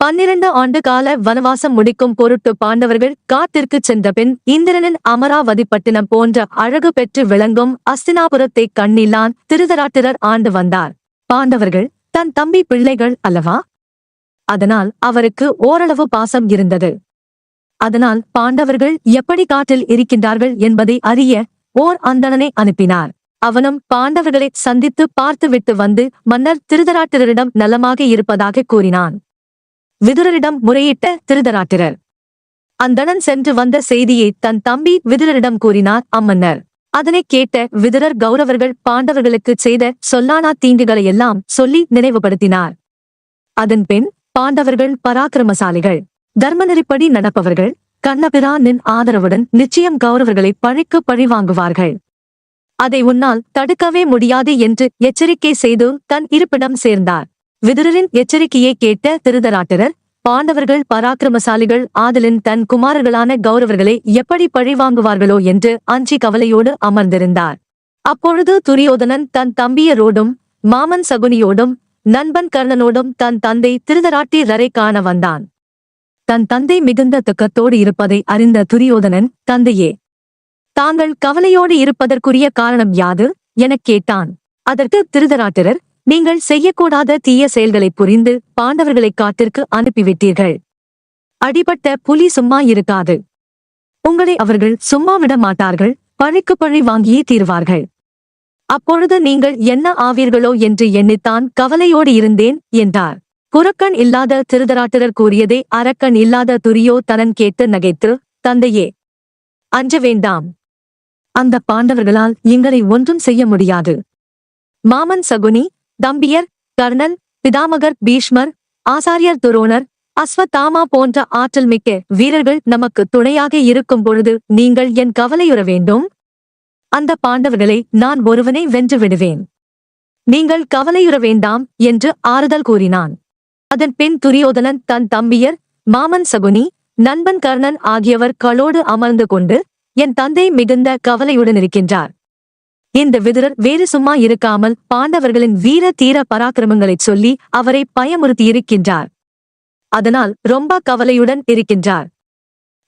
பன்னிரண்டு ஆண்டு கால வனவாசம் முடிக்கும் பொருட்டு பாண்டவர்கள் காத்திற்கு சென்றபின் இந்திரனின் அமராவதிப்பட்டினம் போன்ற அழகு பெற்று விளங்கும் அஸ்தினாபுரத்தை கண்ணிலான் திருதராட்டிரர் ஆண்டு வந்தார். பாண்டவர்கள் தன் தம்பி பிள்ளைகள் அல்லவா? அதனால் அவருக்கு ஓரளவு பாசம் இருந்தது. அதனால் பாண்டவர்கள் எப்படி காட்டில் இருக்கின்றார்கள் என்பதை அறிய ஓர் அந்தணனை அனுப்பினார். அவனும் பாண்டவர்களை சந்தித்து பார்த்துவிட்டு வந்து மன்னர் திருதராட்டிரரிடம் நலமாக இருப்பதாக கூறினான். விதுரரிடம் முறையிட்ட திருதராட்டிரர். அந்தணன் சென்று வந்த செய்தியை தன் தம்பி விதுரரிடம் கூறினார் அம்மன்னர் அதனைக் கேட்ட விதுரர் கௌரவர்கள் பாண்டவர்களுக்குச் செய்த சொல்லானா தீங்குகளையெல்லாம் சொல்லி நினைவுபடுத்தினார். அதன்பின் பாண்டவர்கள் பராக்கிரமசாலிகள் தர்மநெறிப்படி நடப்பவர்கள் கண்ணபிரானின் ஆதரவுடன் நிச்சயம் கௌரவர்களை பழிக்கு பழி வாங்குவார்கள் அதை உன்னால் தடுக்கவே முடியாது என்று எச்சரிக்கை செய்து தன் இருப்பிடம் சேர்ந்தார். விதுரரின் எச்சரிக்கையை கேட்ட திருதராட்டிரர் பாண்டவர்கள் பராக்கிரமசாலிகள் ஆதலின் தன் குமாரர்களான கௌரவர்களை எப்படி பழி வாங்குவார்களோ என்று அஞ்சி கவலையோடு அமர்ந்திருந்தார். அப்பொழுது துரியோதனன் தன் தம்பியரோடும் மாமன் சகுனியோடும் நண்பன் கர்ணனோடும் தன் தந்தை திருதராட்டிரரை காண வந்தான். தன் தந்தை மிகுந்த துக்கத்தோடு இருப்பதை அறிந்த துரியோதனன் தந்தையே தாங்கள் கவலையோடு இருப்பதற்குரிய காரணம் யாது? எனக் கேட்டான். அதற்கு திருதராட்டிரர் நீங்கள் செய்யக்கூடாத தீய செயல்களை புரிந்து பாண்டவர்களை காட்டிற்கு அனுப்பிவிட்டீர்கள். அடிபட்ட புலி சும்மா இருக்காது. உங்களை அவர்கள் சும்மா விட மாட்டார்கள் பழிக்கு பழி வாங்கியே தீர்வார்கள். அப்பொழுது நீங்கள் என்ன ஆவீர்களோ என்று எண்ணித்தான் கவலையோடு இருந்தேன் என்றார். குரக்கன் இல்லாத திருதராட்டிரர் கூறியதை அரக்கன் இல்லாத துரியோ தனன் கேட்டு நகைத்து தந்தையே அஞ்ச வேண்டாம். அந்த பாண்டவர்களால் எங்களை ஒன்றும் செய்ய முடியாது. மாமன் சகுனி தம்பியர் கர்ணன் பிதாமகர் பீஷ்மர் ஆசாரியர் துரோணர் அஸ்வத்தாமா போன்ற ஆற்றல் மிக்க வீரர்கள் நமக்கு துணையாக இருக்கும் பொழுது நீங்கள் என் கவலையுற வேண்டும். அந்த பாண்டவர்களை நான் ஒருவனை வென்று விடுவேன். நீங்கள் கவலையுற வேண்டாம் என்று ஆறுதல் கூறினான். அதன் பின் துரியோதனன் தன் தம்பியர் மாமன் சகுனி நண்பன் கர்ணன் ஆகியவர் களோடு அமர்ந்து கொண்டு என் தந்தை மிகுந்த கவலையுடன் இருக்கின்றார். இந்த விதுரர் வேறு சும்மா இருக்காமல் பாண்டவர்களின் வீர தீர பராக்கிரமங்களைச் சொல்லி அவரை பயமுறுத்தியிருக்கின்றார். அதனால் ரொம்ப கவலையுடன் இருக்கின்றார்.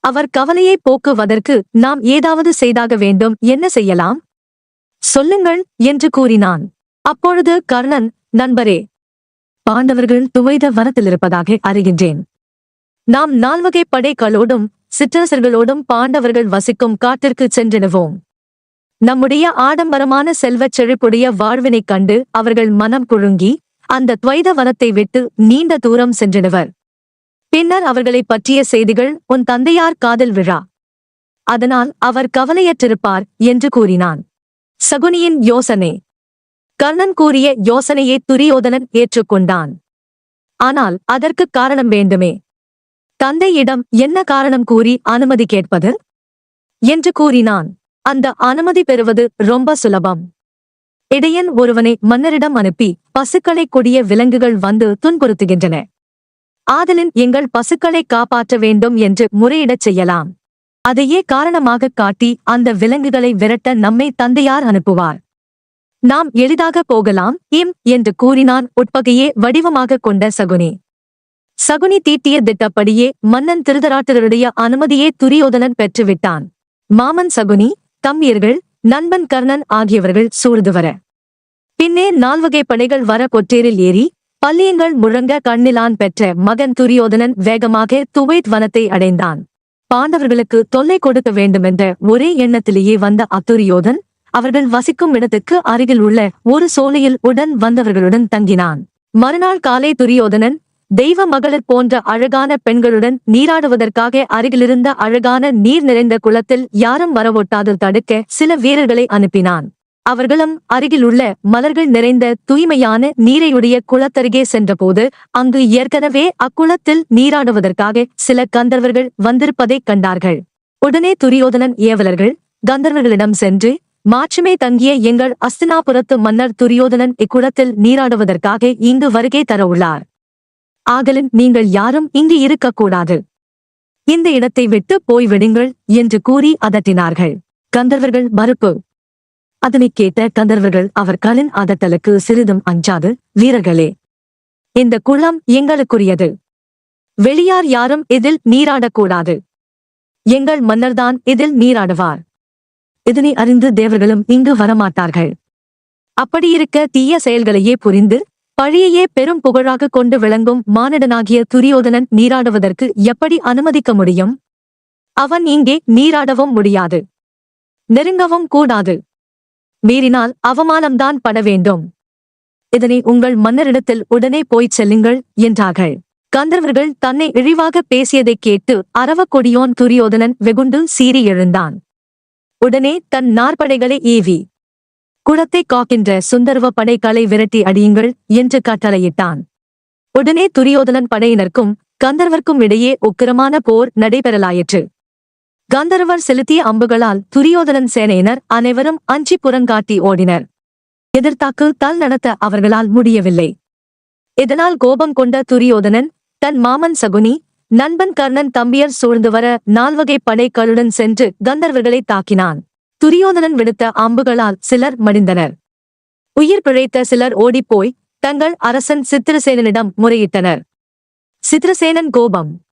அவர் கவலையை போக்குவதற்கு நாம் ஏதாவது செய்தாக வேண்டும் என்ன செய்யலாம்? சொல்லுங்கள் என்று கூறினான். அப்பொழுது கர்ணன் நண்பரே பாண்டவர்கள் துவைத வனத்தில் இருப்பதாக அறிகின்றேன். நாம் நால்வகை படைகளோடும் சிற்றரசர்களோடும் பாண்டவர்கள் வசிக்கும் காட்டிற்கு சென்றிடுவோம். நம்முடைய ஆடம்பரமான செல்வச் செழிப்புடைய வாழ்வினைக் கண்டு அவர்கள் மனம் குழுங்கி அந்த துவைத வனத்தை விட்டு நீண்ட தூரம் சென்றனவர் பின்னர் அவர்களைப் பற்றிய செய்திகள் உன் தந்தையார் காதல் விழா. அதனால் அவர் கவலையற்றிருப்பார் என்று கூறினான். சகுனியின் யோசனை. கர்ணன் கூறிய யோசனையை துரியோதனன் ஏற்றுக்கொண்டான். ஆனால் அதற்கு காரணம் வேண்டுமே. தந்தையிடம் என்ன காரணம் கூறி அனுமதி கேட்பது? என்று கூறினான். அந்த அனுமதி பெறுவது ரொம்ப சுலபம். இடையன் ஒருவனை மன்னரிடம் அனுப்பி பசுக்களை கொடிய விலங்குகள் வந்து துன்புறுத்துகின்றன. ஆதலின் எங்கள் பசுக்களை காப்பாற்ற வேண்டும் என்று முறையிடச் செய்யலாம். அதையே காரணமாகக் காட்டி அந்த விலங்குகளை விரட்ட நம்மை தந்தையார் அனுப்புவார். நாம் எளிதாக போகலாம் இம் என்று கூறினான் உட்பகையே வடிவமாகக் கொண்ட சகுனி. சகுனி தீட்டிய திட்டப்படியே மன்னன் திருதராட்டருடைய அனுமதியே துரியோதனன் பெற்றுவிட்டான். மாமன் சகுனி தம்பியர்கள் நண்பன் கர்ணன் ஆகியவர்கள் சூழ்ந்து வர. பின்னே நால்வகை படைகள் வர கொற்றேரில் ஏறி பல்லியங்கள் முழங்க கண்ணிலான் பெற்ற மகன் துரியோதனன் வேகமாக துவைத் வனத்தை அடைந்தான். பாண்டவர்களுக்கு தொல்லை கொடுக்க வேண்டுமென்ற ஒரே எண்ணத்திலேயே வந்த அத்துரியோதன் அவர்கள் வசிக்கும் இடத்துக்கு அருகில் உள்ள ஒரு சோலையில் உடன் வந்தவர்களுடன் தங்கினான். மறுநாள் காலை துரியோதனன் தெய்வ மகளிர் போன்ற அழகான பெண்களுடன் நீராடுவதற்காக அருகிலிருந்த அழகான நீர் நிறைந்த குளத்தில் யாரும் வரவொட்டாது தடுக்க சில வீரர்களை அனுப்பினான். அவர்களும் அருகிலுள்ள மலர்கள் நிறைந்த தூய்மையான நீரையுடைய குளத்தருகே சென்றபோது அங்கு ஏற்கனவே அக்குளத்தில் நீராடுவதற்காக சில கந்தர்வர்கள் வந்திருப்பதைக் கண்டார்கள். உடனே துரியோதனன் ஏவலர்கள் கந்தர்வர்களிடம் சென்று மாற்றுமே தங்கிய எங்கள் அஸ்தினாபுரத்து மன்னர் துரியோதனன் இக்குளத்தில் நீராடுவதற்காக இங்கு வருகை தர உள்ளார் ஆகலின் நீங்கள் யாரும் இங்கு இருக்கக்கூடாது. இந்த இடத்தை விட்டு போய்விடுங்கள் என்று கூறி அதட்டினார்கள். கந்தர்வர்கள் மறுப்பு. அதனைக் கேட்ட கந்தர்வர்கள் அவர் கலின் அதட்டலுக்கு சிறிதும் அஞ்சாது வீரர்களே இந்த குளம் எங்களுக்குரியது. வெளியார் யாரும் இதில் நீராடக்கூடாது. எங்கள் மன்னர்தான் இதில் நீராடுவார். இதனை அறிந்து தேவர்களும் இங்கு வரமாட்டார்கள். அப்படியிருக்க தீய செயல்களையே புரிந்து பழியையே பெரும் புகழாக கொண்டு விளங்கும் மானிடனாகிய துரியோதனன் நீராடுவதற்கு எப்படி அனுமதிக்க முடியும்? அவன் இங்கே நீராடவும் முடியாது. நெருங்கவும் கூடாது. மீறினால் அவமானம்தான் பட வேண்டும். இதனை உங்கள் மன்னரிடத்தில் உடனே போய்ச் செல்லுங்கள் என்றார்கள். கந்தர்வர்கள் தன்னை இழிவாக பேசியதைக் கேட்டு அரவக்கொடியோன் துரியோதனன் வெகுண்டு சீறி எழுந்தான். உடனே தன் நாற்படைகளை ஏவி குளத்தை காக்கின்ற சுந்தர்வ படைகளை விரட்டி அடியுங்கள் என்று கட்டளையிட்டான். உடனே துரியோதனன் படையினருக்கும் கந்தர்வர்க்கும் இடையே உக்கிரமான போர் நடைபெறலாயிற்று. கந்தர்வர் செலுத்திய அம்புகளால் துரியோதனன் சேனையினர் அனைவரும் அஞ்சி புறங்காட்டி ஓடினர். எதிர்த்தாக்கு தல் நடத்த அவர்களால் முடியவில்லை. இதனால் கோபம் கொண்ட துரியோதனன் தன் மாமன் சகுனி நண்பன் கர்ணன் தம்பியர் சூழ்ந்து வர நால்வகை படைகளுடன் சென்று கந்தர்வர்களை தாக்கினான். துரியோதனன் விடுத்த அம்புகளால் சிலர் மடிந்தனர். உயிர் பிழைத்த சிலர் ஓடிப்போய் தங்கள் அரசன் சித்திரசேனனிடம் முறையிட்டனர். சித்திரசேனன் கோபம்.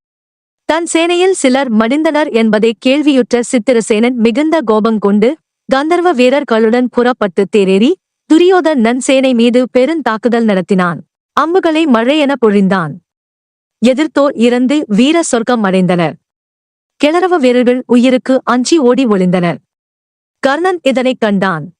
தன் சேனையில் சிலர் மடிந்தனர் என்பதை கேள்வியுற்ற சித்திரசேனன் மிகுந்த கோபம் கொண்டு கந்தர்வ வீரர்களுடன் புறப்பட்டு தேரேறி துரியோதனன் சேனை மீது பெருந்தாக்குதல் நடத்தினான். அம்புகளை மழையென பொழிந்தான். எதிர்த்தோர் இறந்து வீர சொர்க்கம் அடைந்தனர். கிளறவ வீரர்கள் உயிருக்கு அஞ்சி ஓடி ஒளிந்தனர். கர்ணன் இதனைக் கண்டான்.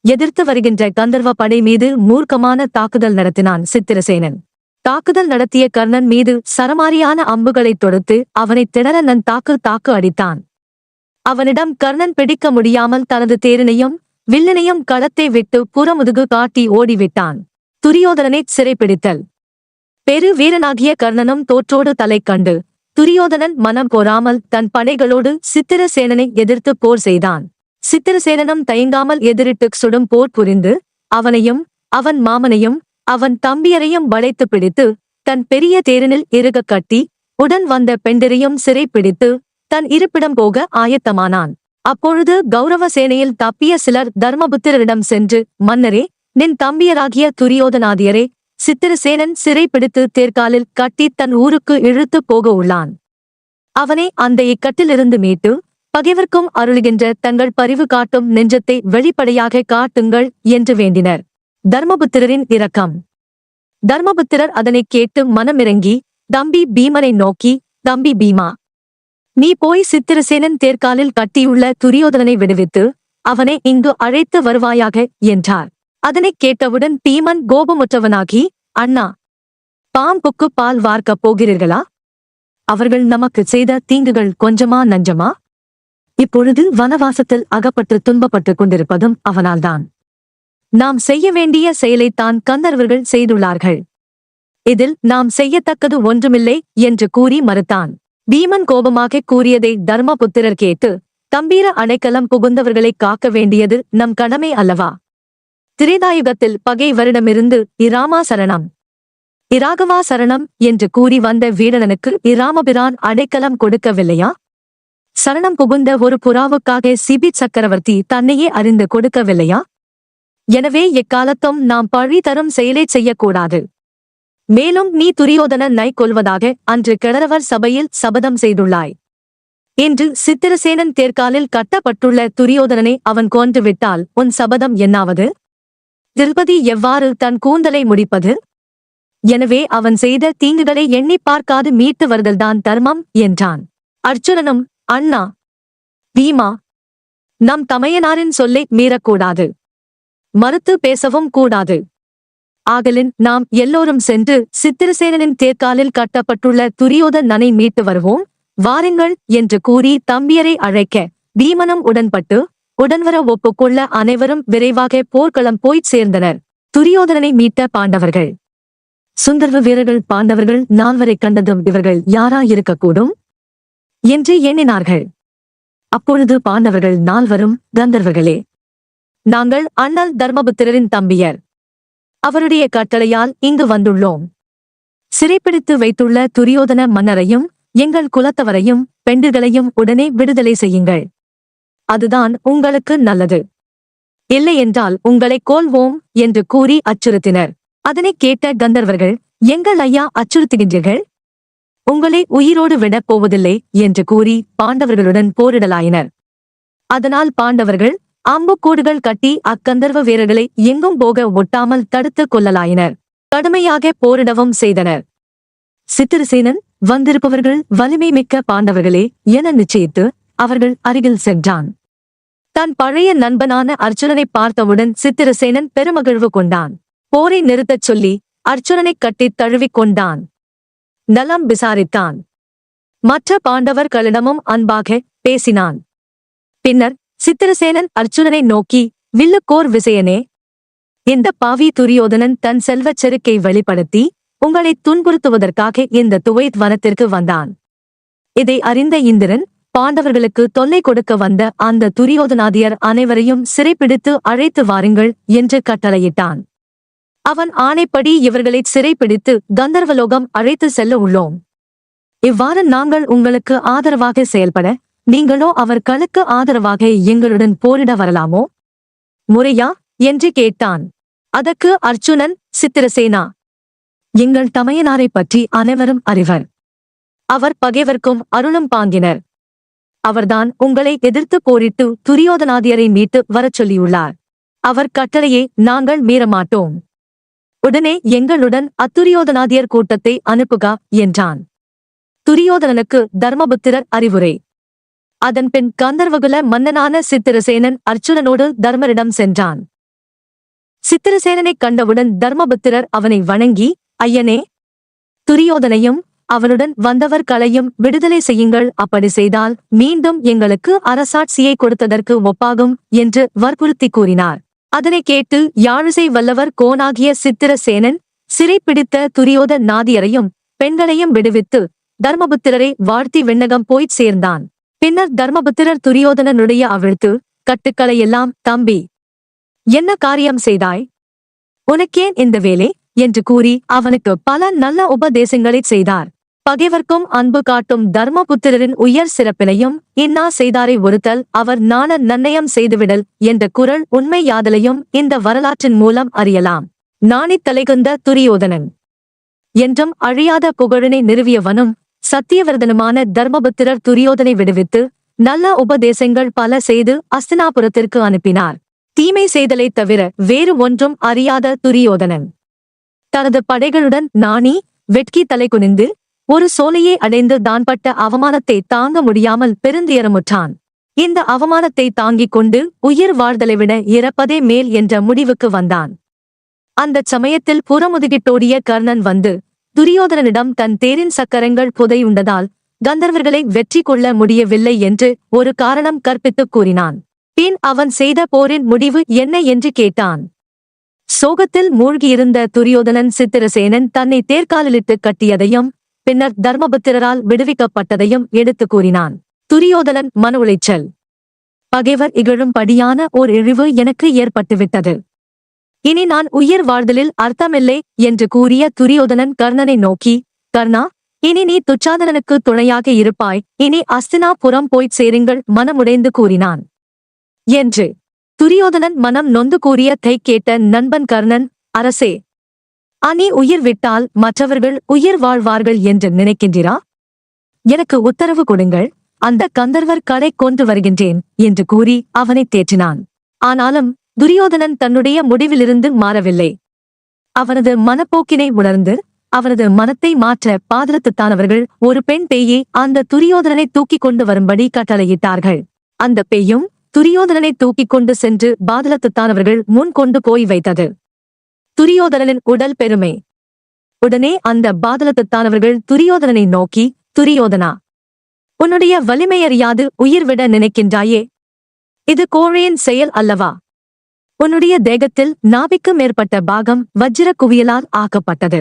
எதிர்த்து வருகின்ற கந்தர்வ படை மீது மூர்க்கமான தாக்குதல் நடத்தினான் சித்திரசேனன். தாக்குதல் நடத்திய கர்ணன் மீது சரமாரியான அம்புகளைத் தொடுத்து அவனை திணற நன் தாக்கு தாக்கு அடித்தான். அவனிடம் கர்ணன் பிடிக்க முடியாமல் தனது தேரினையும் வில்லினையும் களத்தை விட்டு புறமுதுகு காட்டி ஓடிவிட்டான். துரியோதனனை சிறைப்பிடித்தல். பெரு வீரனாகிய கர்ணனும் தோற்றோடு தலை கண்டு துரியோதனன் மனம் கோராமல் தன் படைகளோடு சித்திரசேனனை எதிர்த்து போர் செய்தான். சித்திரசேனனும் தயங்காமல் எதிரிட்டு சுடும் போர் புரிந்து அவனையும் அவன் மாமனையும் அவன் தம்பியரையும் வளைத்து பிடித்து தன் பெரிய தேரினில் இறுகக் கட்டி உடன் வந்த பெண்டரையும் சிறை பிடித்து தன் இருப்பிடம் போக ஆயத்தமானான். அப்பொழுது கௌரவ சேனையில் தப்பிய சிலர் தர்மபுத்திரரிடம் சென்று மன்னரே நின் தம்பியராகிய துரியோதனாதியரே சித்திரசேனன் சிறை பிடித்து தேர்காலில் கட்டி தன் ஊருக்கு இழுத்துப் போக உள்ளான். அவனை அந்த இக்கட்டிலிருந்து மீட்டு பகைவர்க்கும் அருளுகின்ற தங்கள் பரிவு காட்டும் நெஞ்சத்தை வெளிப்படையாக காட்டுங்கள் என்று வேண்டினர். தர்மபுத்திரரின் இரக்கம். தர்மபுத்திரர் அதனைக் கேட்டு மனமிறங்கி தம்பி பீமனை நோக்கி தம்பி பீமா நீ போய் சித்திரசேனன் தேர்காலில் கட்டியுள்ள துரியோதனனை விடுவித்து அவனை இங்கு அழைத்து வருவாயாக என்றார். அதனைக் கேட்டவுடன் பீமன் கோபமுற்றவனாகி அண்ணா பாம்புக்கு பால் வார்க்கப் போகிறீர்களா? அவர்கள் நமக்கு செய்த தீங்குகள் கொஞ்சமா நஞ்சமா? இப்பொழுது வனவாசத்தில் அகப்பட்டு துன்பப்பட்டுக் கொண்டிருப்பதும் அவனால்தான். நாம் செய்ய வேண்டிய செயலைத்தான் கந்தர்வர்கள் செய்துள்ளார்கள். இதில் நாம் செய்யத்தக்கது ஒன்றுமில்லை என்று கூறி மறுத்தான். பீமன் கோபமாக கூறியதை தர்மபுத்திரர் கேட்டு தம்பீர அடைக்கலம் புகுந்தவர்களை காக்க வேண்டியது நம் கடமை அல்லவா? திரேதாயுகத்தில் பகை வருடமிருந்து இராமா சரணம். இராகவா சரணம் என்று கூறி வந்த வீரனுக்கு இராமபிரான் அடைக்கலம் கொடுக்கவில்லையா? சரணம் புகுந்த ஒரு புறாவுக்காக சிபி சக்கரவர்த்தி தன்னையே அறிந்து கொடுக்கவில்லையா? எனவே எக்காலத்தும் நாம் பழி தரும் செயலை செய்யக்கூடாது. மேலும் நீ துரியோதனனை கொல்வதாக அன்று கிழறவர் சபையில் சபதம் செய்துள்ளாய். இன்று சித்திரசேனன் தேர்காலில் கட்டப்பட்டுள்ள துரியோதனனை அவன் கொன்றுவிட்டால் உன் சபதம் என்னாவது? திருபதி எவ்வாறு தன் கூந்தலை முடிப்பது? எனவே அவன் செய்த தீங்குகளை எண்ணிப் பார்க்காது மீட்டு வருதல்தான் தர்மம் என்றான். அர்ச்சுனனும் அண்ணா பீமா நம் தமையனாரின் சொல்லை மீறக்கூடாது. மறுத்து பேசவும் கூடாது. ஆகலின் நாம் எல்லோரும் சென்று சித்திரசேனனின் தேர்காலில் கட்டப்பட்டுள்ள துரியோதனனை மீட்டு வருவோம். வாருங்கள் என்று கூறி தம்பியரை அழைக்க பீமனும் உடன்பட்டு உடன்வர ஒப்புக்கொள்ள அனைவரும் விரைவாக போர்க்களம் போய்ச் சேர்ந்தனர். துரியோதனனை மீட்ட பாண்டவர்கள். சுந்தர்வ வீரர்கள் பாண்டவர்கள் நால்வரை கண்டதும் இவர்கள் யாரா இருக்கக்கூடும் என்று எண்ணினார்கள். அப்பொழுது பாண்டவர்கள் நால்வரும் கந்தர்வர்களே நாங்கள் அண்ணல் தர்மபுத்திரரின் தம்பியர். அவருடைய கட்டளையால் இங்கு வந்துள்ளோம். சிறைப்பிடித்து வைத்துள்ள துரியோதன மன்னரையும் எங்கள் குலத்தவரையும் பெண்டுகளையும் உடனே விடுதலை செய்யுங்கள். அதுதான் உங்களுக்கு நல்லது. இல்லையென்றால் உங்களை கோல்வோம் என்று கூறி அச்சுறுத்தினர். அதனைக் கேட்ட கந்தர்வர்கள் எங்கள் ஐயா அச்சுறுத்துகின்றீர்கள்? உங்களை உயிரோடு விடப் போவதில்லை என்று கூறி பாண்டவர்களுடன் போரிடலாயினர். அதனால் பாண்டவர்கள் அம்புக்கூடுகள் கட்டி அக்கந்தர்வ வீரர்களை எங்கும் போக ஒட்டாமல் தடுத்துக் கொள்ளலாயினர். கடுமையாக போரிடவும் செய்தனர். சித்திரசேனன் வந்திருப்பவர்கள் வலிமை மிக்க பாண்டவர்களே என நிச்சயித்து அவர்கள் அருகில் சென்றான். தன் பழைய நண்பனான அர்ஜுனனை பார்த்தவுடன் சித்திரசேனன் பெருமகிழ்வு கொண்டான். போரை நிறுத்தச் சொல்லி அர்ஜுனனைக் கட்டித் தழுவிக் கொண்டான். நலம் விசாரித்தான். மற்ற பாண்டவர்களிடமும் அன்பாக பேசினான். பின்னர் சித்திரசேனன் அர்ஜுனனை நோக்கி வில்லுக்கோர் விசயனே இந்த பாவி துரியோதனன் தன் செல்வச் செருக்கை வெளிப்படுத்தி உங்களை துன்புறுத்துவதற்காக இந்த துவைத் வனத்திற்கு வந்தான். இதை அறிந்த இந்திரன் பாண்டவர்களுக்கு தொல்லை கொடுக்க வந்த அந்த துரியோதனாதியர் அனைவரையும் சிறைப்பிடித்து அழைத்து வாருங்கள் என்று கட்டளையிட்டான். அவன் ஆணைப்படி இவர்களை சிறைப்பிடித்து கந்தர்வலோகம் அழைத்து செல்ல உள்ளோம். இவ்வாறு நாங்கள் உங்களுக்கு ஆதரவாக செயல்பட நீங்களோ அவர்களுக்கு ஆதரவாக எங்களுடன் போரிட வரலாமோ? முறையா? என்று கேட்டான். அதற்கு அர்ஜுனன் சித்திரசேனா எங்கள் தமையனாரைப் பற்றி அனைவரும் அறிவர். அவர் பகைவர்க்கும் அருளும் பாங்கினர். அவர்தான் உங்களை எதிர்த்து போரிட்டு துரியோதனாதியரை மீட்டு வரச் சொல்லியுள்ளார். அவர் கட்டளையை நாங்கள் மீறமாட்டோம். உடனே எங்களுடன் அத்துரியோதனாதியர் கூட்டத்தை அனுப்புக என்றான். துரியோதனனுக்கு தர்மபுத்திரர் அறிவுரை. அதன்பின் கந்தர்வகுல மன்னனான சித்திரசேனன் அர்ச்சுனனோடு தர்மரிடம் சென்றான். சித்திரசேனனைக் கண்டவுடன் தர்மபுத்திரர் அவனை வணங்கி ஐயனே துரியோதனையும் அவனுடன் வந்தவர்களையும் விடுதலை செய்யுங்கள். அப்படி செய்தால் மீண்டும் எங்களுக்கு அரசாட்சியை கொடுத்ததற்கு ஒப்பாகும் என்று வற்புறுத்தி கூறினார். அதனை கேட்டு யாழிசை வல்லவர் கோனாகிய சித்திரசேனன் சிறைப்பிடித்த துரியோத நாதியரையும் பெண்களையும் விடுவித்து தர்மபுத்திரரை வாழ்த்தி விண்ணகம் போய்ச் சேர்ந்தான். பின்னர் தர்மபுத்திரர் துரியோதனனுடைய அவிழ்த்து கட்டுக்களையெல்லாம் தம்பி என்ன காரியம் செய்தாய்? உனக்கேன் இந்த வேலை? என்று கூறி அவனுக்கு பல நல்ல உபதேசங்களைச் செய்தார். பகைவர்க்கும் அன்பு காட்டும் தர்மபுத்திரரின் உயர் சிறப்பினையும் இன்னா செய்தாரை ஒருத்தல் அவர் நாண நன்னயம் செய்துவிடல் என்ற குரல் உண்மை யாதலையும் இந்த வரலாற்றின் மூலம் அறியலாம். நாணித் தலைகுந்த துரியோதனன். என்றும் அழியாத புகழினை நிறுவியவனும் சத்தியவர்தனுமான தர்மபுத்திரர் துரியோதனை விடுவித்து நல்ல உபதேசங்கள் பல செய்து அஸ்தினாபுரத்திற்கு அனுப்பினார். தீமை செய்தலைத் தவிர வேறு ஒன்றும் அறியாத துரியோதனன். தனது படைகளுடன் நாணி வெட்கி தலை குனிந்து ஒரு சோலையை அடைந்து தான் பட்ட அவமானத்தை தாங்க முடியாமல் பெருந்துயரமுற்றான் இந்த அவமானத்தை தாங்கிக் கொண்டு உயிர் வாழ்தலை விட இறப்பதே மேல் என்ற முடிவுக்கு வந்தான். அந்தச் சமயத்தில் புறமுதுகிட்டோடிய கர்ணன் வந்து துரியோதனனிடம் தன் தேரின் சக்கரங்கள் புதையுண்டதால் கந்தர்வர்களை வெற்றி கொள்ள முடியவில்லை என்று ஒரு காரணம் கற்பித்துக் கூறினான். பின் அவன் செய்த போரின் முடிவு என்ன என்று கேட்டான். சோகத்தில் மூழ்கியிருந்த துரியோதனன் சித்திரசேனன் தன்னை தேர்காலிலிட்டுக் கட்டியதையும் பின்னர் தர்மபுத்திரரால் விடுவிக்கப்பட்டதையும் எடுத்துக் கூறினான். துரியோதனன் மன உளைச்சல். பகைவர் இகழும்படியான ஓர் இழிவு எனக்கு ஏற்பட்டுவிட்டது. இனி நான் உயிர் வாழ்தலில் அர்த்தமில்லை என்று கூறிய துரியோதனன் கர்ணனை நோக்கி கர்ணா இனி நீ துச்சாதனனுக்கு துணையாக இருப்பாய். இனி அஸ்தினாபுரம் போய்ச் சேருங்கள் மனமுடைந்து கூறினான். என்று துரியோதனன் மனம் நொந்து கூறிய தை கேட்ட நண்பன் கர்ணன் அரசே அனி உயிர் விட்டால் மற்றவர்கள் உயிர் வாழ்வார்கள் என்று நினைக்கின்றீரா? எனக்கு உத்தரவு கொடுங்கள். அந்த கந்தர்வர் கடை கொண்டு வருகின்றேன் என்று கூறி அவனை தேற்றினான். ஆனாலும் துரியோதனன் தன்னுடைய முடிவிலிருந்து மாறவில்லை. அவனது மனப்போக்கினை உணர்ந்து அவனது மனத்தை மாற்ற பாதரத்துத்தானவர்கள் ஒரு பெண் பேயை அந்த துரியோதனனை தூக்கிக் கொண்டு வரும்படி கட்டளையிட்டார்கள். அந்த பேயும் துரியோதனனை தூக்கிக் கொண்டு சென்று பாதலத்துத்தானவர்கள் முன் கொண்டு போய் வைத்தது. துரியோதனனின் உடல் பெருமை. உடனே அந்த பாதலத்துத்தானவர்கள் துரியோதனனை நோக்கி துரியோதனா உன்னுடைய வலிமையறியாது உயிர் விட நினைக்கின்றாயே. இது கோழையின் செயல் அல்லவா? உன்னுடைய தேகத்தில் நாபிக்கு மேற்பட்ட பாகம் வஜ்ர குவியலால் ஆக்கப்பட்டது.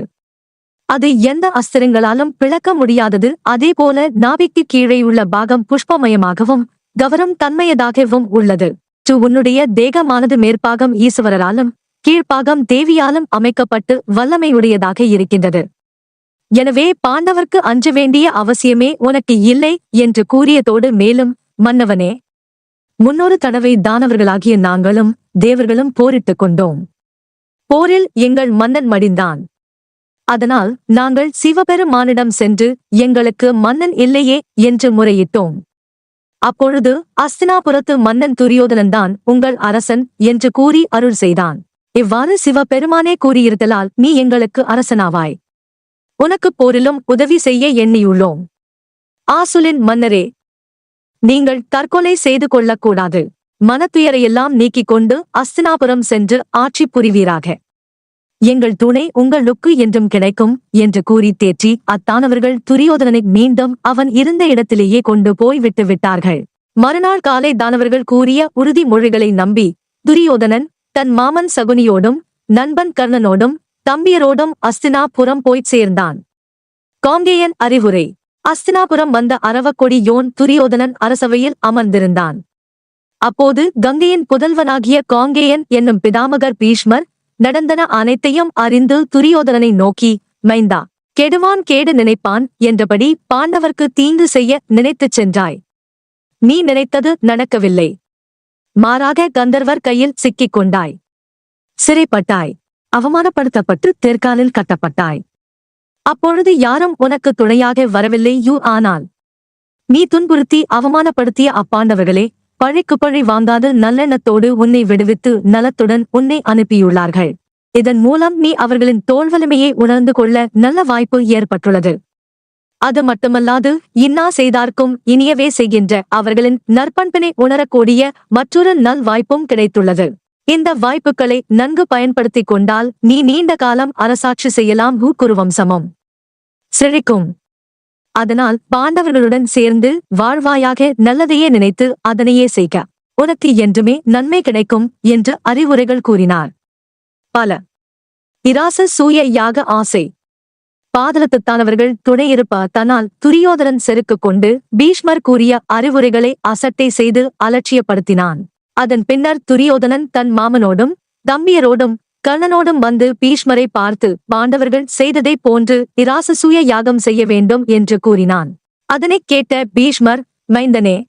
அது எந்த அஸ்திரங்களாலும் பிளக்க முடியாதது அதேபோல நாபிக்கு கீழே உள்ள பாகம் புஷ்பமயமாகவும் கவரம் தன்மையதாகவும் உள்ளது. உன்னுடைய தேகமானது மேற்பாகம் ஈஸ்வரராலும் கீழ்ப்பாகம் தேவியாலும் அமைக்கப்பட்டு வல்லமையுடையதாக இருக்கின்றது. எனவே பாண்டவர்க்கு அஞ்ச வேண்டிய அவசியமே உனக்கு இல்லை என்று கூறியதோடு மேலும் மன்னவனே முன்னொரு தடவை தானவர்களாகிய நாங்களும் தேவர்களும் போரிட்டுக் கொண்டோம். போரில் எங்கள் மன்னன் மடிந்தான். அதனால் நாங்கள் சிவபெருமானிடம் சென்று எங்களுக்கு மன்னன் இல்லையே என்று முறையிட்டோம். அப்பொழுது அஸ்தினாபுரத்து மன்னன் துரியோதனன்தான் உங்கள் அரசன் என்று கூறி அருள் செய்தான். இவ்வாறு சிவபெருமானே கூறியிருத்தலால் நீ எங்களுக்கு அரசனாவாய். உனக்கு போரிலும் உதவி செய்ய எண்ணியுள்ளோம். ஆசுலின் மன்னரே நீங்கள் தற்கொலை செய்து கொள்ளக்கூடாது. மனத்துயரையெல்லாம் நீக்கிக் கொண்டு அஸ்தினாபுரம் சென்று ஆட்சி புரிவீராக. எங்கள் துணை உங்களுக்கு என்றும் கிடைக்கும் என்று கூறி தேற்றி அத்தானவர்கள் துரியோதனனை மீண்டும் அவன் இருந்த இடத்திலேயே கொண்டு போய் விட்டு விட்டார்கள். மறுநாள் காலை தானவர்கள் கூறிய உறுதிமொழிகளை நம்பி துரியோதனன் தன் மாமன் சகுனியோடும் நண்பன் கர்ணனோடும் தம்பியரோடும் அஸ்தினாபுரம் போய்ச் சேர்ந்தான். காங்கேயன் அறிவுரை. அஸ்தினாபுரம் வந்த அரவக்கொடி யோன் துரியோதனன் அரசவையில் அமர்ந்திருந்தான். அப்போது கங்கையின் புதல்வனாகிய காங்கேயன் என்னும் பிதாமகர் பீஷ்மர் நடந்தன அனைத்தையும் அறிந்து துரியோதனனை நோக்கி மைந்தா கெடுவான் கேடு நினைப்பான் என்றபடி பாண்டவர்க்கு தீங்கு செய்ய நினைத்துச் சென்றாய். நீ நினைத்தது நடக்கவில்லை. மாறாக கந்தர்வர் கையில் சிக்கிக் கொண்டாய் சிறைப்பட்டாய். அவமானப்படுத்தப்பட்டு தெற்காலில் கட்டப்பட்டாய். அப்பொழுது யாரும் உனக்கு துணையாக வரவில்லை யூ ஆனால். நீ துன்புறுத்தி அவமானப்படுத்திய அப்பாண்டவர்களே பழிக்கு பழி வாங்காத நல்லெண்ணத்தோடு உன்னை விடுவித்து நலத்துடன் உன்னை அனுப்பியுள்ளார்கள். இதன் மூலம் நீ அவர்களின் தோல்வலிமையை உணர்ந்து கொள்ள நல்ல வாய்ப்பு ஏற்பட்டுள்ளது. அது மட்டுமல்லாது இன்னா செய்தார்க்கும் இனியவே செய்கின்ற அவர்களின் நற்பண்பினை உணரக்கூடிய மற்றொரு நல் வாய்ப்பும் கிடைத்துள்ளது. இந்த வாய்ப்புகளை நன்கு பயன்படுத்திக் கொண்டால் நீ நீண்ட காலம் அரசாட்சி செய்யலாம் ஹூக்குருவம் சமம் செழிக்கும் அதனால் பாண்டவர்களுடன் சேர்ந்து வாழ்வாயாக நல்லதையே நினைத்து அதனையே செய்க. உனக்கு என்றுமே நன்மை கிடைக்கும் என்று அறிவுரைகள் கூறினார். பல. இராச சூய யாக ஆசை. பாதலத்துத்தானவர்கள் துணையிருப்ப தனால் துரியோதனன் செருக்கு கொண்டு பீஷ்மர் கூறிய அறிவுரைகளை அசட்டை செய்து அலட்சியப்படுத்தினான். அதன் பின்னர் துரியோதனன் தன் மாமனோடும் தம்பியரோடும் கர்ணனோடும் வந்து பீஷ்மரை பார்த்து பாண்டவர்கள் செய்ததைப் போன்று இராசசூய யாகம் செய்ய வேண்டும் என்று கூறினான். அதனைக் கேட்ட பீஷ்மர் மைந்தனே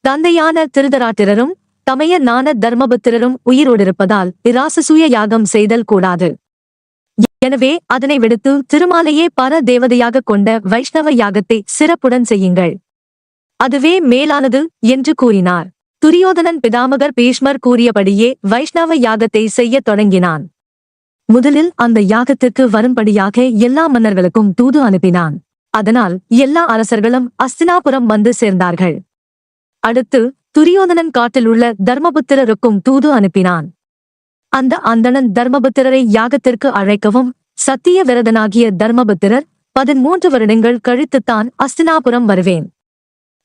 தந்தையான திருதராட்டிரரும் தமையனான தர்மபுத்திரரும் உயிரோடிருப்பதால் இராசசூய யாகம் செய்தல் கூடாது. எனவே அதனை விடுத்து திருமாலையே பர தேவதையாக கொண்ட வைஷ்ணவ யாகத்தை சிறப்புடன் செய்யுங்கள். அதுவே மேலானது என்று கூறினார். துரியோதனன் பிதாமகர் பீஷ்மர் கூறியபடியே வைஷ்ணவ யாகத்தை செய்யத் தொடங்கினான். முதலில் அந்த யாகத்திற்கு வரும்படியாக எல்லா மன்னர்களுக்கும் தூது அனுப்பினான். அதனால் எல்லா அரசர்களும் அஸ்தினாபுரம் வந்து சேர்ந்தார்கள். அடுத்து துரியோதனன் காட்டில் உள்ள தர்மபுத்திரருக்கும் தூது அனுப்பினான். அந்த அந்தணன் தர்மபுத்திரரை யாகத்திற்கு அழைக்கவும் சத்திய விரதனாகிய தர்மபுத்திரர் பதிமூன்று வருடங்கள் கழித்துத்தான் அஸ்தினாபுரம் வருவேன்.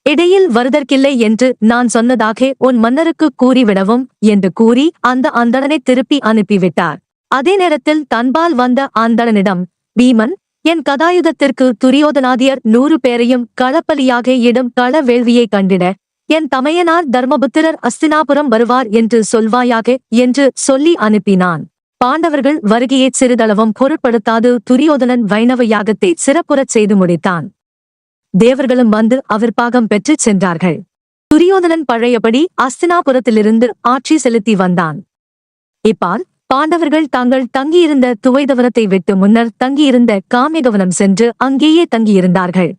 இடையில் வருதற்கில்லை என்று நான் சொன்னதாக உன் மன்னருக்கு கூறிவிடவும் என்று கூறி அந்த அந்தணனை திருப்பி அனுப்பிவிட்டார். அதே நேரத்தில் தன்பால் வந்த அந்தணனிடம் பீமன் என் கதாயுதத்திற்கு துரியோதனாதியர் நூறு பேரையும் களப்பலியாக இடும் கள வேள்வியை கண்டிட. என் தமையனார் தர்மபுத்திரர் அஸ்தினாபுரம் வருவார் என்று சொல்வாயாக என்று சொல்லி அனுப்பினான். பாண்டவர்கள் வருகையைச் சிறிதளவும் பொருட்படுத்தாது துரியோதனன் வைணவ யாகத்தை சிறப்புறச் செய்து முடித்தான். தேவர்களும் வந்து அவர் பாகம் பெற்றுச் சென்றார்கள். துரியோதனன் பழையபடி அஸ்தினாபுரத்திலிருந்து ஆட்சி செலுத்தி வந்தான். இப்பால் பாண்டவர்கள் தாங்கள் தங்கியிருந்த துவைதவனத்தை விட்டு முன்னர் தங்கியிருந்த காமிகவனம் சென்று அங்கேயே தங்கியிருந்தார்கள்.